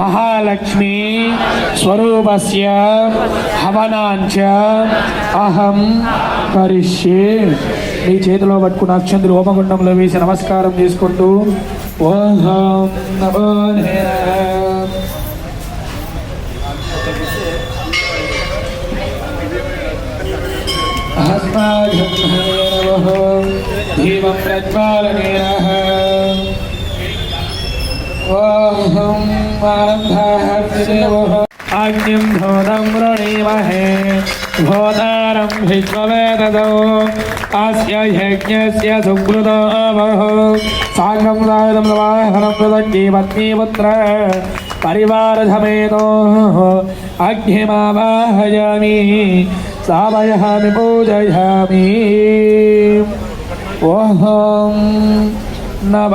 మహాలక్ష్మి స్వరూపస్య హవనాంచ. అహం కరిష్యే. మీ చేతిలో పట్టుకున్న అక్షంతులు హోమగుండంలో వేసి నమస్కారం చేసుకుంటూ ఓహం అగ్నిం భూతం వృణీమహే భూతారం విశ్వవేదతో అస్య యజ్ఞస్య సుకృతో సాంగం రాయుధం వాహనం మృదగ్ని పత్నీపుత్ర పరివారసమేతో అగ్నిమావాహయామి సావయామి పూజయామి. ఓహం నమ.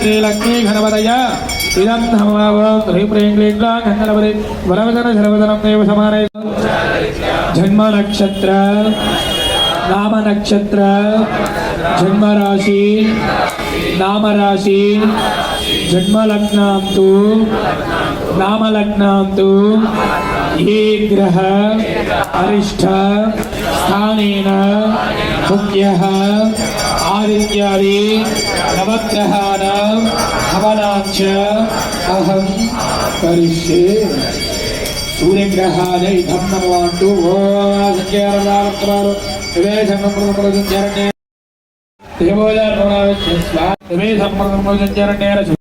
श्रीलक्ष्मी घनपतय देव जन्म नक्षत्र नाम नक्षत्र जन्म राशि नाम राशि जन्म लग्नां तु नाम लग्नां तु ये ग्रह अरिष्ठ स्थानेन मुख्यः ఆదిత్యాది నవగ్రహాణం హవనాంచ అహం కరిష్యే సూర్యగ్రహాలై ధమ్మము అంటూ ఓ సంచారాలు ఇవే సంబంధం ప్రవచించారంటే దేవోదారు ప్రవచించారంటే